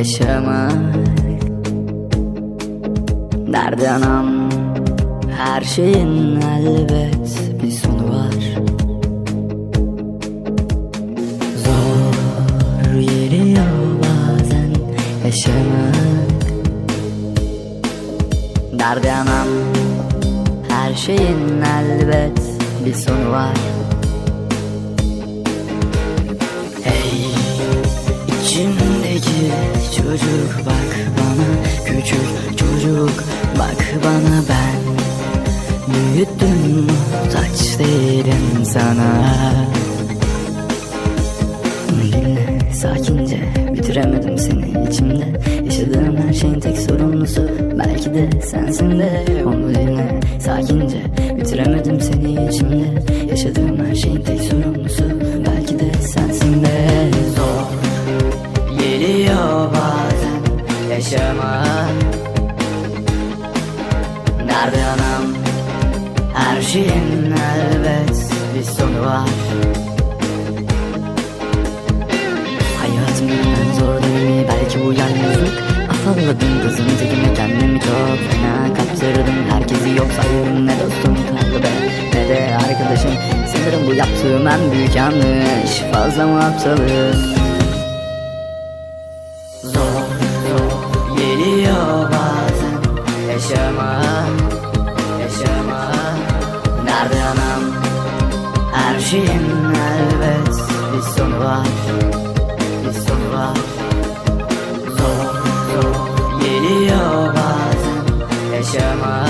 yaşamak. Nerede anam her şeyin elbet bir sonu var. Zor geliyor bazen yaşamak. Derdi anam Her şeyin elbet bir sonu var çocuk bak bana. Küçük çocuk bak bana. Ben Büyüttüm muhtaç değilim sana. Dinle sakince bitiremedim seni içimde. Yaşadığım her şeyin tek sorumlusu Belki de sensin de. Onu dinle sakince bitiremedim seni içimde. Yaşadığım her şeyin tek sorumlusu Belki de bazen yaşamak. Nerede anam? Her şeyin elbet bir sonu var. Hayatımın en zor dönemi belki bu yalnızlık. Afalladım kızım tekime kendimi çok fena kaptırdım. Herkesi yok sayıyorum ne dostum kaldı be ne de arkadaşım. Sanırım bu yaptığım en büyük yanlış. Fazla mı aptalım Zor zor geliyor bazen. Yaşamak Yaşamak Nerede anam? Her şeyin elbet bir sonu var. Bir sonu var. Zor zor geliyor bazen. Yaşamak